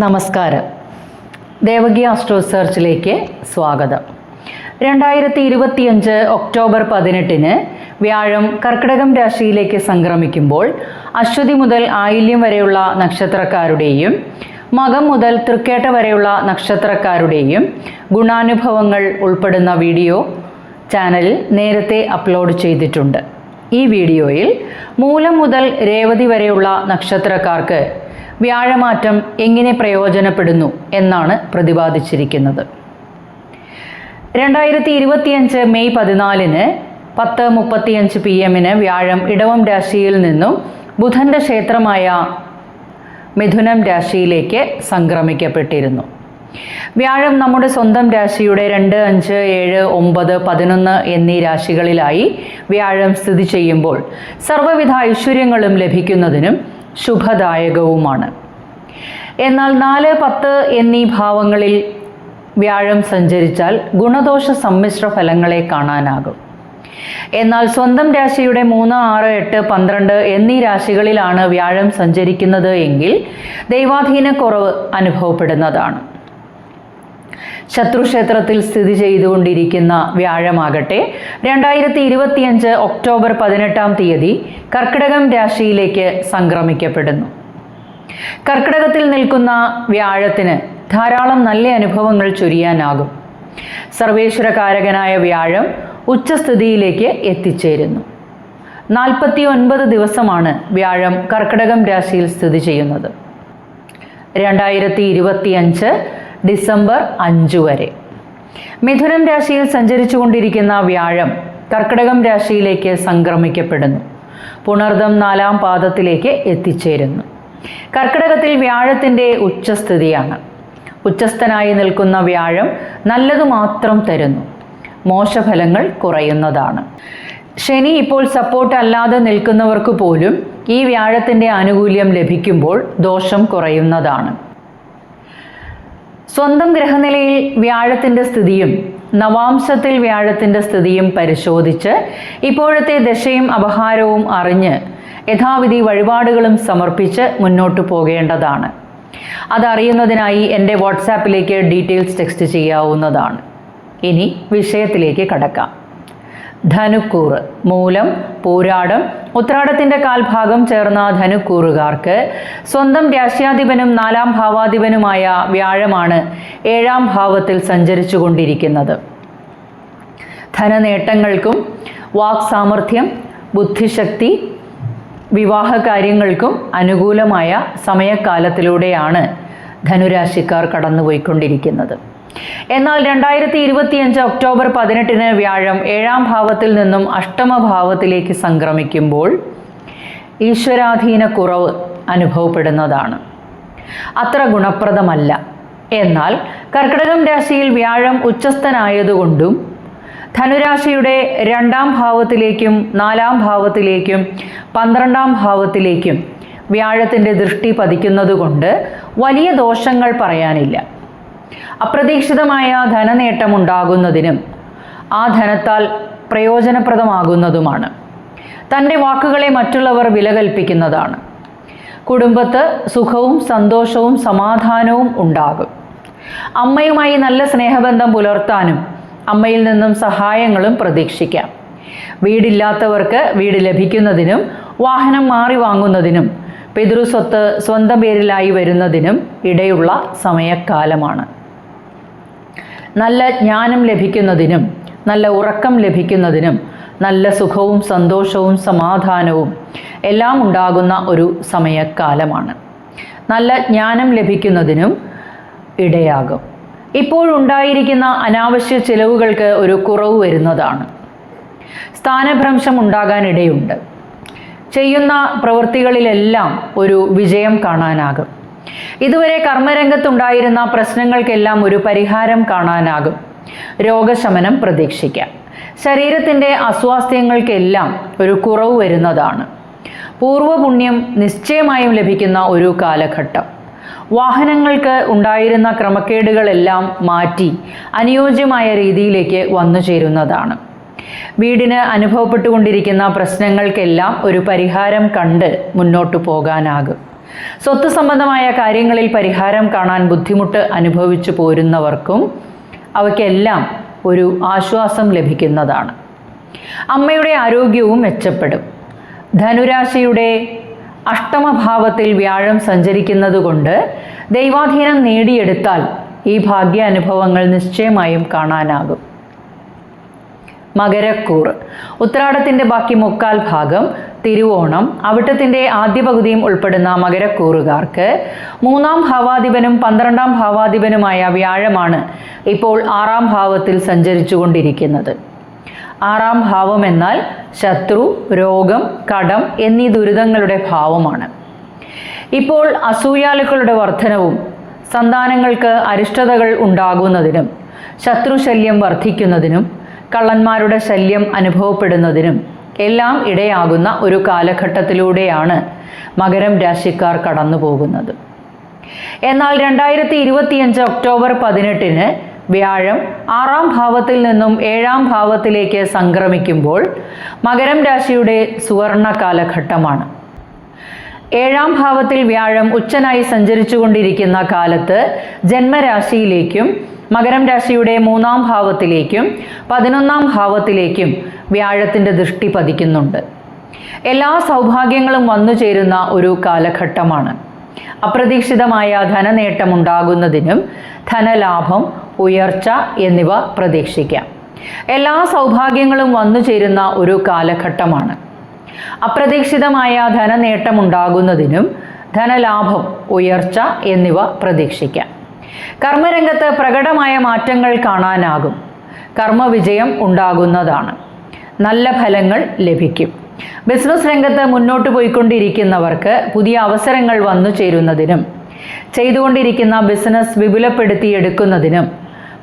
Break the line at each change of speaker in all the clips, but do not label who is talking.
നമസ്കാരം. ദേവകി ആസ്ട്രോ സെർച്ചിലേക്ക് സ്വാഗതം. രണ്ടായിരത്തി ഇരുപത്തിയഞ്ച് ഒക്ടോബർ പതിനെട്ടിന് വ്യാഴം കർക്കിടകം രാശിയിലേക്ക് സംക്രമിക്കുമ്പോൾ അശ്വതി മുതൽ ആയില്യം വരെയുള്ള നക്ഷത്രക്കാരുടെയും മകം മുതൽ തൃക്കേട്ട വരെയുള്ള നക്ഷത്രക്കാരുടെയും ഗുണാനുഭവങ്ങൾ ഉൾപ്പെടുന്ന വീഡിയോ ചാനലിൽ നേരത്തെ അപ്ലോഡ് ചെയ്തിട്ടുണ്ട്. ഈ വീഡിയോയിൽ മൂലം മുതൽ രേവതി വരെയുള്ള നക്ഷത്രക്കാർക്ക് വ്യാഴമാറ്റം എങ്ങനെ പ്രയോജനപ്പെടുന്നു എന്നാണ് പ്രതിപാദിച്ചിരിക്കുന്നത്. രണ്ടായിരത്തി ഇരുപത്തിയഞ്ച് മെയ് പതിനാലിന് പത്ത് മുപ്പത്തിയഞ്ച് പി എമ്മിന് വ്യാഴം ഇടവം രാശിയിൽ നിന്നും ബുധന്റെ ക്ഷേത്രമായ മിഥുനം രാശിയിലേക്ക് സംക്രമിക്കപ്പെട്ടിരുന്നു. വ്യാഴം നമ്മുടെ സ്വന്തം രാശിയുടെ രണ്ട് അഞ്ച് ഏഴ് ഒമ്പത് പതിനൊന്ന് എന്നീ രാശികളിലായി വ്യാഴം സ്ഥിതി ചെയ്യുമ്പോൾ സർവവിധ ഐശ്വര്യങ്ങളും ലഭിക്കുന്നതിനും ശുഭദായകവുമാണ്. എന്നാൽ നാല് പത്ത് എന്നീ ഭാവങ്ങളിൽ വ്യാഴം സഞ്ചരിച്ചാൽ ഗുണദോഷ സമ്മിശ്ര ഫലങ്ങളെ കാണാനാകും. എന്നാൽ സ്വന്തം രാശിയുടെ മൂന്ന് ആറ് എട്ട് പന്ത്രണ്ട് എന്നീ രാശികളിലാണ് വ്യാഴം സഞ്ചരിക്കുന്നത് എങ്കിൽ ദൈവാധീന കുറവ് അനുഭവപ്പെടുന്നതാണ്. ശത്രുക്ഷേത്രത്തിൽ സ്ഥിതി ചെയ്തുകൊണ്ടിരിക്കുന്ന വ്യാഴമാകട്ടെ രണ്ടായിരത്തി ഇരുപത്തിയഞ്ച് ഒക്ടോബർ പതിനെട്ടാം തീയതി കർക്കിടകം രാശിയിലേക്ക് സംക്രമിക്കപ്പെടുന്നു. കർക്കിടകത്തിൽ നിൽക്കുന്ന വ്യാഴത്തിന് ധാരാളം നല്ല അനുഭവങ്ങൾ ചൊരിയാനാകും. സർവേശ്വരകാരകനായ വ്യാഴം ഉച്ചസ്ഥിതിയിലേക്ക് എത്തിച്ചേരുന്നു. നാൽപ്പത്തി ഒൻപത് ദിവസമാണ് വ്യാഴം കർക്കിടകം രാശിയിൽ സ്ഥിതി ചെയ്യുന്നത്. രണ്ടായിരത്തി ഇരുപത്തിയഞ്ച് ഡിസംബർ അഞ്ച് വരെ. മിഥുനം രാശിയിൽ സഞ്ചരിച്ചു കൊണ്ടിരിക്കുന്ന വ്യാഴം കർക്കിടകം രാശിയിലേക്ക് സംക്രമിക്കപ്പെടുന്നു. പുണർദം നാലാം പാദത്തിലേക്ക് എത്തിച്ചേരുന്നു. കർക്കിടകത്തിൽ വ്യാഴത്തിന്റെ ഉച്ചസ്ഥിതിയാണ്. ഉച്ചസ്ഥനായി നിൽക്കുന്ന വ്യാഴം നല്ലതു മാത്രം തരുന്നു. മോശഫലങ്ങൾ കുറയുന്നതാണ്. ശനി ഇപ്പോൾ സപ്പോർട്ട് അല്ലാതെ നിൽക്കുന്നവർക്ക് പോലും ഈ വ്യാഴത്തിന്റെ ആനുകൂല്യം ലഭിക്കുമ്പോൾ ദോഷം കുറയുന്നതാണ്. സ്വന്തം ഗ്രഹനിലയിൽ വ്യാഴത്തിന്റെ സ്ഥിതിയും നവാംശത്തിൽ വ്യാഴത്തിന്റെ സ്ഥിതിയും പരിശോധിച്ച് ഇപ്പോഴത്തെ ദശയും അപഹാരവും അറിഞ്ഞ് യഥാവിധി വഴിപാടുകളും സമർപ്പിച്ച് മുന്നോട്ടു പോകേണ്ടതാണ്. അതറിയുന്നതിനായി എന്റെ വാട്സാപ്പിലേക്ക് ഡീറ്റെയിൽസ് ടെക്സ്റ്റ് ചെയ്യാവുന്നതാണ്. ഇനി വിഷയത്തിലേക്ക് കടക്കാം. ധനുക്കൂറ് മൂലം പൂരാടം. ഉത്രാടത്തിന്റെ കാൽഭാഗം ചേർന്ന ധനുക്കൂറുകാർക്ക് സ്വന്തം രാശ്യാധിപനും നാലാം ഭാവാധിപനുമായ വ്യാഴമാണ് ഏഴാം ഭാവത്തിൽ സഞ്ചരിച്ചു കൊണ്ടിരിക്കുന്നത് ധനനേട്ടങ്ങൾക്കും വാക് സാമർഥ്യം ബുദ്ധിശക്തി വിവാഹ കാര്യങ്ങൾക്കും അനുകൂലമായ സമയക്കാലത്തിലൂടെയാണ് ധനുരാശിക്കാർ കടന്നുപോയിക്കൊണ്ടിരിക്കുന്നത്. എന്നാൽ രണ്ടായിരത്തി ഇരുപത്തിയഞ്ച് ഒക്ടോബർ പതിനെട്ടിന് വ്യാഴം ഏഴാം ഭാവത്തിൽ നിന്നും അഷ്ടമഭാവത്തിലേക്ക് സംക്രമിക്കുമ്പോൾ ഈശ്വരാധീന കുറവ് അനുഭവപ്പെടുന്നതാണ്. അത്ര ഗുണപ്രദമല്ല. എന്നാൽ കർക്കിടകം രാശിയിൽ വ്യാഴം ഉച്ചസ്ഥനായതുകൊണ്ടും ധനുരാശിയുടെ രണ്ടാം ഭാവത്തിലേക്കും നാലാം ഭാവത്തിലേക്കും പന്ത്രണ്ടാം ഭാവത്തിലേക്കും വ്യാഴത്തിന്റെ ദൃഷ്ടി പതിക്കുന്നതുകൊണ്ട് വലിയ ദോഷങ്ങൾ പറയാനില്ല. അപ്രതീക്ഷിതമായ ധനനേട്ടം ഉണ്ടാകുന്നതിനും ആ ധനത്താൽ പ്രയോജനപ്രദമാകുന്നതുമാണ്. തന്റെ വാക്കുകളെ മറ്റുള്ളവർ വില കൽപ്പിക്കുന്നതാണ് കുടുംബത്ത് സുഖവും സന്തോഷവും സമാധാനവും ഉണ്ടാകും. അമ്മയുമായി നല്ല സ്നേഹബന്ധം പുലർത്താനും അമ്മയിൽ നിന്നും സഹായങ്ങളും പ്രതീക്ഷിക്കാം. വീടില്ലാത്തവർക്ക് വീട് ലഭിക്കുന്നതിനും വാഹനം മാറി വാങ്ങുന്നതിനും പിതൃസ്വത്ത് സ്വന്തം പേരിലായി വരുന്നതിനും ഇടയുള്ള സമയക്കാലമാണ്. നല്ല ജ്ഞാനം ലഭിക്കുന്നതിനും നല്ല ഉറക്കം ലഭിക്കുന്നതിനും നല്ല സുഖവും സന്തോഷവും സമാധാനവും എല്ലാം ഉണ്ടാകുന്ന ഒരു സമയക്കാലമാണ്. നല്ല ജ്ഞാനം ലഭിക്കുന്നതിനും ഇടയാകും. ഇപ്പോഴുണ്ടായിരിക്കുന്ന അനാവശ്യ ചിലവുകൾക്ക് ഒരു കുറവ് വരുന്നതാണ്. സ്ഥാനഭ്രംശം ഉണ്ടാകാനിടയുണ്ട്. ചെയ്യുന്ന പ്രവൃത്തികളിലെല്ലാം ഒരു വിജയം കാണാനാകും. ഇതുവരെ കർമ്മരംഗത്തുണ്ടായിരുന്ന പ്രശ്നങ്ങൾക്കെല്ലാം ഒരു പരിഹാരം കാണാനാകും. രോഗശമനം പ്രതീക്ഷിക്കാം. ശരീരത്തിന്റെ അസ്വാസ്ഥ്യങ്ങൾക്കെല്ലാം ഒരു കുറവ് വരുന്നതാണ്. പൂർവപുണ്യം നിശ്ചയമായും ലഭിക്കുന്ന ഒരു കാലഘട്ടം. വാഹനങ്ങൾക്ക് ഉണ്ടായിരുന്ന ക്രമക്കേടുകളെല്ലാം മാറ്റി അനുയോജ്യമായ രീതിയിലേക്ക് വന്നു ചേരുന്നതാണ്. വീടിന് അനുഭവപ്പെട്ടുകൊണ്ടിരിക്കുന്ന പ്രശ്നങ്ങൾക്കെല്ലാം ഒരു പരിഹാരം കണ്ട് മുന്നോട്ടു പോകാനാകും. സ്വത്ത് സംബന്ധമായ കാര്യങ്ങളിൽ പരിഹാരം കാണാൻ ബുദ്ധിമുട്ട് അനുഭവിച്ചു പോരുന്നവർക്കും അവയ്ക്കെല്ലാം ഒരു ആശ്വാസം ലഭിക്കുന്നതാണ്. അമ്മയുടെ ആരോഗ്യവും മെച്ചപ്പെടും. ധനുരാശിയുടെ അഷ്ടമഭാവത്തിൽ വ്യാഴം സഞ്ചരിക്കുന്നതുകൊണ്ട് ദൈവാധീനം നേടിയെടുത്താൽ ഈ ഭാഗ്യ അനുഭവങ്ങൾ നിശ്ചയമായും കാണാനാകും. മകരക്കൂർ ഉത്രാടത്തിന്റെ ബാക്കി മുക്കാൽ ഭാഗം തിരുവോണം അവിട്ടത്തിന്റെ ആദ്യ പകുതിയും ഉൾപ്പെടുന്ന മകരക്കൂറുകാർക്ക് മൂന്നാം ഭാവാധിപനും പന്ത്രണ്ടാം ഭാവാധിപനുമായ വ്യാഴമാണ് ഇപ്പോൾ ആറാം ഭാവത്തിൽ സഞ്ചരിച്ചു കൊണ്ടിരിക്കുന്നത് ആറാം ഭാവം എന്നാൽ ശത്രു രോഗം കടം എന്നീ ദുരിതങ്ങളുടെ ഭാവമാണ്. ഇപ്പോൾ അസൂയാലുക്കളുടെ വർധനവും സന്താനങ്ങൾക്ക് അരിഷ്ടതകൾ ഉണ്ടാകുന്നതിനും ശത്രുശല്യം വർദ്ധിക്കുന്നതിനും കള്ളന്മാരുടെ ശല്യം അനുഭവപ്പെടുന്നതിനും എല്ലാം ഇടയാകുന്ന ഒരു കാലഘട്ടത്തിലൂടെയാണ് മകരം രാശിക്കാർ കടന്നു പോകുന്നത് എന്നാൽ രണ്ടായിരത്തി ഇരുപത്തിയഞ്ച് ഒക്ടോബർ പതിനെട്ടിന് വ്യാഴം ആറാം ഭാവത്തിൽ നിന്നും ഏഴാം ഭാവത്തിലേക്ക് സംക്രമിക്കുമ്പോൾ മകരം രാശിയുടെ സുവർണ കാലഘട്ടമാണ്. ഏഴാം ഭാവത്തിൽ വ്യാഴം ഉച്ചനായി സഞ്ചരിച്ചുകൊണ്ടിരിക്കുന്ന കാലത്ത് ജന്മരാശിയിലേക്കും മകരം രാശിയുടെ മൂന്നാം ഭാവത്തിലേക്കും പതിനൊന്നാം ഭാവത്തിലേക്കും വ്യാഴത്തിന്റെ ദൃഷ്ടി പതിക്കുന്നുണ്ട്. എല്ലാ സൗഭാഗ്യങ്ങളും വന്നു ചേരുന്ന ഒരു കാലഘട്ടമാണ്. അപ്രതീക്ഷിതമായ ധനനേട്ടമുണ്ടാകുന്നതിനും ധനലാഭം ഉയർച്ച എന്നിവ പ്രതീക്ഷിക്കാം. എല്ലാ സൗഭാഗ്യങ്ങളും വന്നു ചേരുന്ന ഒരു കാലഘട്ടമാണ്. അപ്രതീക്ഷിതമായ ധനനേട്ടമുണ്ടാകുന്നതിനും ധനലാഭം ഉയർച്ച എന്നിവ പ്രതീക്ഷിക്കാം. കർമ്മരംഗത്ത് പ്രകടമായ മാറ്റങ്ങൾ കാണാനാകും. കർമ്മവിജയം ഉണ്ടാകുന്നതാണ്. നല്ല ഫലങ്ങൾ ലഭിക്കും. ബിസിനസ് രംഗത്ത് മുന്നോട്ട് പോയിക്കൊണ്ടിരിക്കുന്നവർക്ക് പുതിയ അവസരങ്ങൾ വന്നു ചേരുന്നതിനും ചെയ്തുകൊണ്ടിരിക്കുന്ന ബിസിനസ് വിപുലപ്പെടുത്തിയെടുക്കുന്നതിനും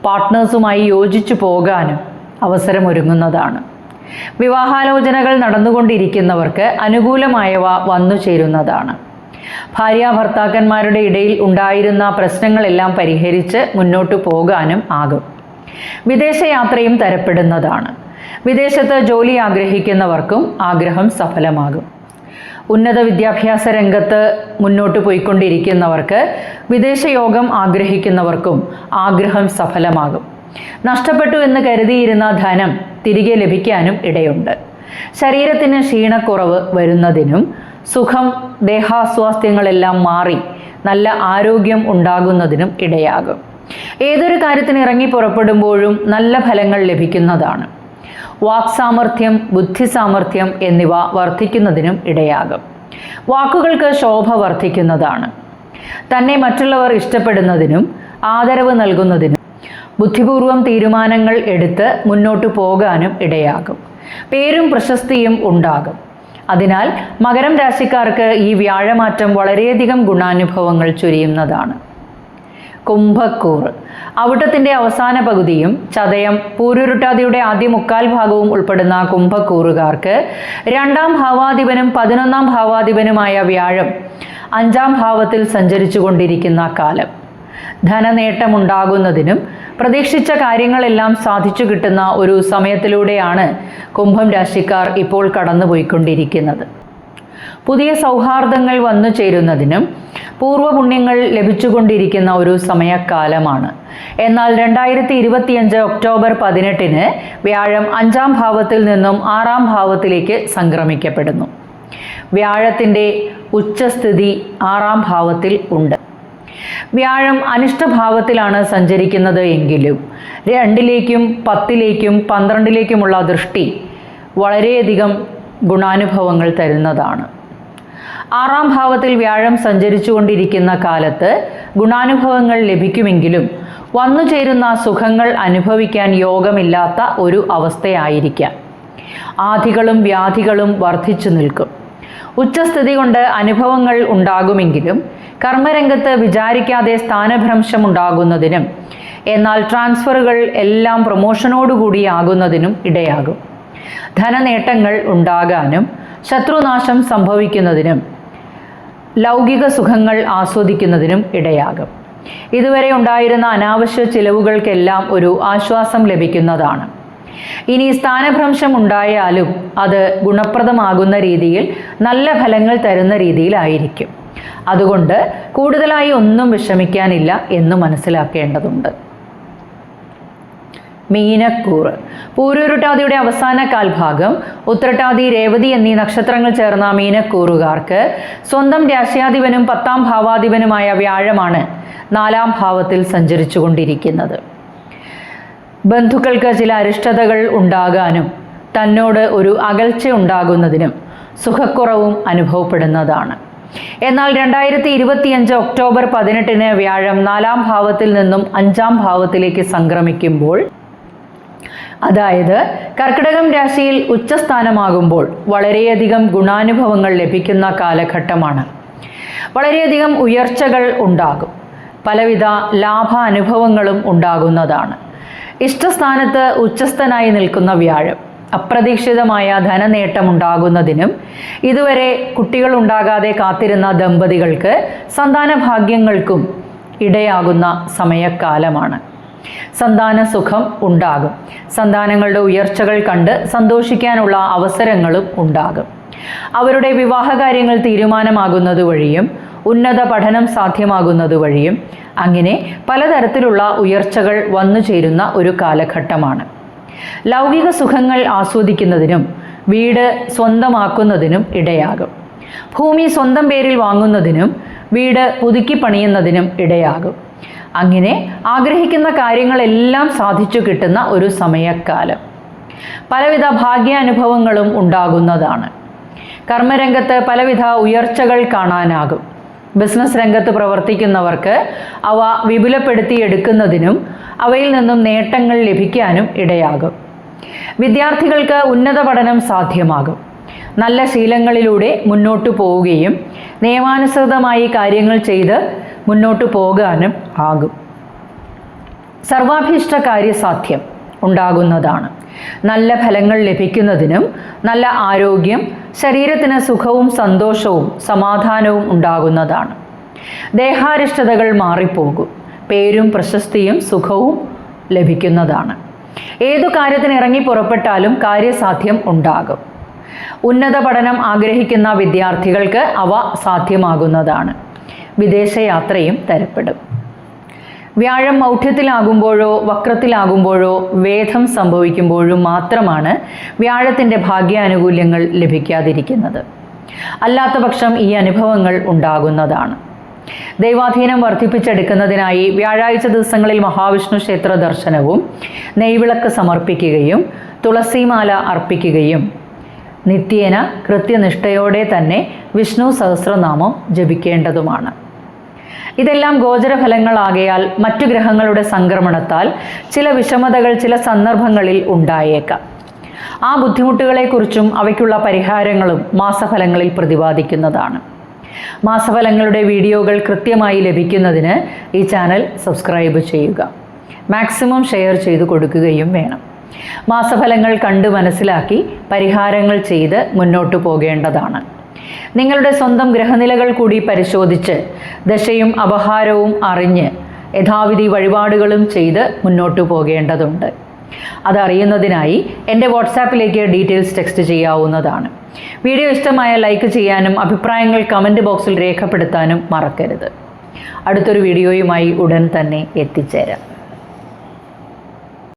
പാർട്ട്നേഴ്സുമായി യോജിച്ചു പോകാനും അവസരമൊരുങ്ങുന്നതാണ് വിവാഹാലോചനകൾ നടന്നുകൊണ്ടിരിക്കുന്നവർക്ക് അനുകൂലമായവ വന്നു ചേരുന്നതാണ്. ഭാര്യ ഭർത്താക്കന്മാരുടെ ഇടയിൽ ഉണ്ടായിരുന്ന പ്രശ്നങ്ങളെല്ലാം പരിഹരിച്ച് മുന്നോട്ടു പോകാനും ആകും. വിദേശയാത്രയും തരപ്പെടുന്നതാണ്. വിദേശത്ത് ജോലി ആഗ്രഹിക്കുന്നവർക്കും ആഗ്രഹം സഫലമാകും. ഉന്നത വിദ്യാഭ്യാസ രംഗത്ത് മുന്നോട്ട് പോയിക്കൊണ്ടിരിക്കുന്നവർക്ക് വിദേശയോഗം ആഗ്രഹിക്കുന്നവർക്കും ആഗ്രഹം സഫലമാകും. നഷ്ടപ്പെട്ടു എന്ന് കരുതിയിരുന്ന ധനം തിരികെ ലഭിക്കാനും ഇടയുണ്ട്. ശരീരത്തിന് ക്ഷീണക്കുറവ് വരുന്നതിനും സുഖം ദേഹാസ്വാസ്ഥ്യങ്ങളെല്ലാം മാറി നല്ല ആരോഗ്യം ഉണ്ടാകുന്നതിനും ഇടയാകും. ഏതൊരു കാര്യത്തിന് ഇറങ്ങി പുറപ്പെടുമ്പോഴും നല്ല ഫലങ്ങൾ ലഭിക്കുന്നതാണ്. വാക്സാമർഥ്യം ബുദ്ധിസാമർഥ്യം എന്നിവ വർദ്ധിക്കുന്നതിനും ഇടയാകും. വാക്കുകൾക്ക് ശോഭ വർദ്ധിക്കുന്നതാണ്. തന്നെ മറ്റുള്ളവർ ഇഷ്ടപ്പെടുന്നതിനും ആദരവ് നൽകുന്നതിനും ബുദ്ധിപൂർവം തീരുമാനങ്ങൾ എടുത്ത് മുന്നോട്ടു പോകാനും ഇടയാകും. പേരും പ്രശസ്തിയും ഉണ്ടാകും. അതിനാൽ മകരം രാശിക്കാർക്ക് ഈ വ്യാഴമാറ്റം വളരെയധികം ഗുണാനുഭവങ്ങൾ ചൊരിയുന്നതാണ്. കുംഭക്കൂർ. അവിട്ടത്തിന്റെ അവസാന പകുതിയും ചതയം പൂരുരുട്ടാതിയുടെ ആദ്യ മുക്കാൽ ഭാഗവും ഉൾപ്പെടുന്ന കുംഭക്കൂറുകാർക്ക് രണ്ടാം ഭാവാധിപനും പതിനൊന്നാം ഭാവാധിപനുമായ വ്യാഴം അഞ്ചാം ഭാവത്തിൽ സഞ്ചരിച്ചു കൊണ്ടിരിക്കുന്ന കാലം. ധനനേട്ടമുണ്ടാകുന്നതിനും പ്രതീക്ഷിച്ച കാര്യങ്ങളെല്ലാം സാധിച്ചു കിട്ടുന്ന ഒരു സമയത്തിലൂടെയാണ് കുംഭം രാശിക്കാർ ഇപ്പോൾ കടന്നുപോയിക്കൊണ്ടിരിക്കുന്നത്. പുതിയ സൗഹാർദ്ദങ്ങൾ വന്നു ചേരുന്നതിനും പൂർവപുണ്യങ്ങൾ ലഭിച്ചുകൊണ്ടിരിക്കുന്ന ഒരു സമയക്കാലമാണ്. എന്നാൽ രണ്ടായിരത്തി ഇരുപത്തിയഞ്ച് ഒക്ടോബർ പതിനെട്ടിന് വ്യാഴം അഞ്ചാം ഭാവത്തിൽ നിന്നും ആറാം ഭാവത്തിലേക്ക് സംക്രമിക്കപ്പെടുന്നു. വ്യാഴത്തിന്റെ ഉച്ചസ്ഥിതി ആറാം ഭാവത്തിൽ ഉണ്ട്. വ്യാഴം അനിഷ്ടഭാവത്തിലാണ് സഞ്ചരിക്കുന്നത് എങ്കിലും രണ്ടിലേക്കും പത്തിലേക്കും പന്ത്രണ്ടിലേക്കുമുള്ള ദൃഷ്ടി വളരെയധികം ഗുണാനുഭവങ്ങൾ തരുന്നതാണ്. ആറാം ഭാവത്തിൽ വ്യാഴം സഞ്ചരിച്ചുകൊണ്ടിരിക്കുന്ന കാലത്ത് ഗുണാനുഭവങ്ങൾ ലഭിക്കുമെങ്കിലും വന്നു ചേരുന്ന സുഖങ്ങൾ അനുഭവിക്കാൻ യോഗമില്ലാത്ത ഒരു അവസ്ഥയായിരിക്കാം. ആധികളും വ്യാധികളും വർദ്ധിച്ചു നിൽക്കും. ഉച്ചസ്ഥിതി കൊണ്ട് അനുഭവങ്ങൾ ഉണ്ടാകുമെങ്കിലും കർമ്മരംഗത്ത് വിചാരിക്കാതെ സ്ഥാനഭ്രംശം ഉണ്ടാകുന്നതിനും എന്നാൽ ട്രാൻസ്ഫറുകൾ എല്ലാം പ്രൊമോഷനോടുകൂടിയാകുന്നതിനും ഇടയാകും. ധനനേട്ടങ്ങൾ ഉണ്ടാകാനും ശത്രുനാശം സംഭവിക്കുന്നതിനും ലൗകിക സുഖങ്ങൾ ആസ്വദിക്കുന്നതിനും ഇടയാകും. ഇതുവരെ ഉണ്ടായിരുന്ന അനാവശ്യ ചിലവുകൾക്കെല്ലാം ഒരു ആശ്വാസം ലഭിക്കുന്നതാണ്. ഇനി സ്ഥാനഭ്രംശം ഉണ്ടായാലും അത് ഗുണപ്രദമാകുന്ന രീതിയിൽ നല്ല ഫലങ്ങൾ തരുന്ന രീതിയിലായിരിക്കും. അതുകൊണ്ട് കൂടുതലായി ഒന്നും വിഷമിക്കാനില്ല എന്ന് മനസ്സിലാക്കേണ്ടതുണ്ട്. മീനക്കൂറ് പൂരൂരുട്ടാതിയുടെ അവസാന കാൽഭാഗം ഉത്രട്ടാതി രേവതി എന്നീ നക്ഷത്രങ്ങൾ ചേർന്ന മീനക്കൂറുകാർക്ക് സ്വന്തം രാശ്യാധിപനും പത്താം ഭാവാധിപനുമായ വ്യാഴമാണ് നാലാം ഭാവത്തിൽ സഞ്ചരിച്ചുകൊണ്ടിരിക്കുന്നത്. ബന്ധുക്കൾക്ക് ചില അരിഷ്ടതകൾ ഉണ്ടാകാനും തന്നോട് ഒരു അകൽച്ച ഉണ്ടാകുന്നതിനും സുഖക്കുറവും അനുഭവപ്പെടുന്നതാണ്. എന്നാൽ രണ്ടായിരത്തി ഇരുപത്തിയഞ്ച് ഒക്ടോബർ പതിനെട്ടിന് വ്യാഴം നാലാം ഭാവത്തിൽ നിന്നും അഞ്ചാം ഭാവത്തിലേക്ക് സംക്രമിക്കുമ്പോൾ അതായത് കർക്കിടകം രാശിയിൽ ഉച്ചസ്ഥാനമാകുമ്പോൾ വളരെയധികം ഗുണാനുഭവങ്ങൾ ലഭിക്കുന്ന കാലഘട്ടമാണ്. വളരെയധികം ഉയർച്ചകൾ ഉണ്ടാകും. പലവിധ ലാഭാനുഭവങ്ങളും ഉണ്ടാകുന്നതാണ്. ഇഷ്ടസ്ഥാനത്ത് ഉച്ചസ്ഥനായി നിൽക്കുന്ന വ്യാഴം അപ്രതീക്ഷിതമായ ധനനേട്ടമുണ്ടാകുന്നതിനും ഇതുവരെ കുട്ടികൾ ഉണ്ടാകാതെ കാത്തിരുന്ന ദമ്പതികൾക്ക് സന്താന ഭാഗ്യങ്ങൾക്കും ഇടയാകുന്ന സമയക്കാലമാണ്. സന്താന സുഖം ഉണ്ടാകും. സന്താനങ്ങളുടെ ഉയർച്ചകൾ കണ്ട് സന്തോഷിക്കാനുള്ള അവസരങ്ങളും ഉണ്ടാകും. അവരുടെ വിവാഹകാര്യങ്ങൾ തീരുമാനമാകുന്നത് വഴിയും ഉന്നത പഠനം സാധ്യമാകുന്നത് വഴിയും അങ്ങനെ പലതരത്തിലുള്ള ഉയർച്ചകൾ വന്നു ചേരുന്ന ഒരു കാലഘട്ടമാണ്. ലൗകിക സുഖങ്ങൾ ആസ്വദിക്കുന്നതിനും വീട് സ്വന്തമാക്കുന്നതിനും ഇടയാകും. ഭൂമി സ്വന്തം പേരിൽ വാങ്ങുന്നതിനും വീട് പുതുക്കി പണിയുന്നതിനും ഇടയാകും. അങ്ങനെ ആഗ്രഹിക്കുന്ന കാര്യങ്ങളെല്ലാം സാധിച്ചു കിട്ടുന്ന ഒരു സമയക്കാലം. പലവിധ ഭാഗ്യാനുഭവങ്ങളും ഉണ്ടാകുന്നതാണ്. കർമ്മരംഗത്ത് പലവിധ ഉയർച്ചകൾ കാണാനാകും. ബിസിനസ് രംഗത്ത് പ്രവർത്തിക്കുന്നവർക്ക് അവ വിപുലപ്പെടുത്തിയെടുക്കുന്നതിനും അവയിൽ നിന്നും നേട്ടങ്ങൾ ലഭിക്കാനും ഇടയാകും. വിദ്യാർത്ഥികൾക്ക് ഉന്നത പഠനം സാധ്യമാകും. നല്ല ശീലങ്ങളിലൂടെ മുന്നോട്ടു പോവുകയും നിയമാനുസൃതമായി കാര്യങ്ങൾ ചെയ്ത് മുന്നോട്ടു പോകാനും ആകും. സർവാഭീഷ്ട കാര്യസാധ്യം ഉണ്ടാകുന്നതാണ്. നല്ല ഫലങ്ങൾ ലഭിക്കുന്നതിനും നല്ല ആരോഗ്യം ശരീരത്തിന് സുഖവും സന്തോഷവും സമാധാനവും ഉണ്ടാകുന്നതാണ്. ദേഹാരിഷ്ടതകൾ മാറിപ്പോകും. പേരും പ്രശസ്തിയും സുഖവും ലഭിക്കുന്നതാണ്. ഏതു കാര്യത്തിന് ഇറങ്ങി പുറപ്പെട്ടാലും കാര്യസാധ്യം ഉണ്ടാകും. ഉന്നത പഠനം ആഗ്രഹിക്കുന്ന വിദ്യാർത്ഥികൾക്ക് അവ സാധ്യമാകുന്നതാണ്. വിദേശയാത്രയും തരപ്പെടും. വ്യാഴം മൗഢ്യത്തിലാകുമ്പോഴോ വക്രത്തിലാകുമ്പോഴോ വേദം സംഭവിക്കുമ്പോഴും മാത്രമാണ് വ്യാഴത്തിന്റെ ഭാഗ്യാനുകൂല്യങ്ങൾ ലഭിക്കാതിരിക്കുന്നത്. അല്ലാത്ത പക്ഷം ഈ അനുഭവങ്ങൾ ഉണ്ടാകുന്നതാണ്. ദൈവാധീനം വർദ്ധിപ്പിച്ചെടുക്കുന്നതിനായി വ്യാഴാഴ്ച ദിവസങ്ങളിൽ മഹാവിഷ്ണു ക്ഷേത്ര ദർശനവും നെയ്വിളക്ക് സമർപ്പിക്കുകയും തുളസിമാല അർപ്പിക്കുകയും നിത്യേന കൃത്യനിഷ്ഠയോടെ തന്നെ വിഷ്ണു സഹസ്രനാമം ജപിക്കേണ്ടതുമാണ്. ഇതെല്ലാം ഗോചരഫലങ്ങളാകയാൽ മറ്റു ഗ്രഹങ്ങളുടെ സംക്രമണത്താൽ ചില വിഷമതകൾ ചില സന്ദർഭങ്ങളിൽ ഉണ്ടായേക്കാം. ആ ബുദ്ധിമുട്ടുകളെക്കുറിച്ചും അവയ്ക്കുള്ള പരിഹാരങ്ങളും മാസഫലങ്ങളിൽ പ്രതിപാദിക്കുന്നതാണ്. മാസഫലങ്ങളുടെ വീഡിയോകൾ കൃത്യമായി ലഭിക്കുന്നതിന് ഈ ചാനൽ സബ്സ്ക്രൈബ് ചെയ്യുക. മാക്സിമം ഷെയർ ചെയ്തു കൊടുക്കുകയും വേണം. മാസഫലങ്ങൾ കണ്ട് മനസ്സിലാക്കി പരിഹാരങ്ങൾ ചെയ്ത് മുന്നോട്ടു പോകേണ്ടതാണ്. നിങ്ങളുടെ സ്വന്തം ഗ്രഹനിലകൾ കൂടി പരിശോധിച്ച് ദശയും അപഹാരവും അറിഞ്ഞ് യഥാവിധി വഴിപാടുകളും ചെയ്ത് മുന്നോട്ടു പോകേണ്ടതുണ്ട്. അതറിയുന്നതിനായി എന്റെ വാട്സാപ്പിലേക്ക് ഡീറ്റെയിൽസ് ടെക്സ്റ്റ് ചെയ്യാവുന്നതാണ്. വീഡിയോ ഇഷ്ടമായ ലൈക്ക് ചെയ്യാനും അഭിപ്രായങ്ങൾ കമന്റ് ബോക്സിൽ രേഖപ്പെടുത്താനും മറക്കരുത്. അടുത്തൊരു വീഡിയോയുമായി ഉടൻ തന്നെ എത്തിച്ചേരാം.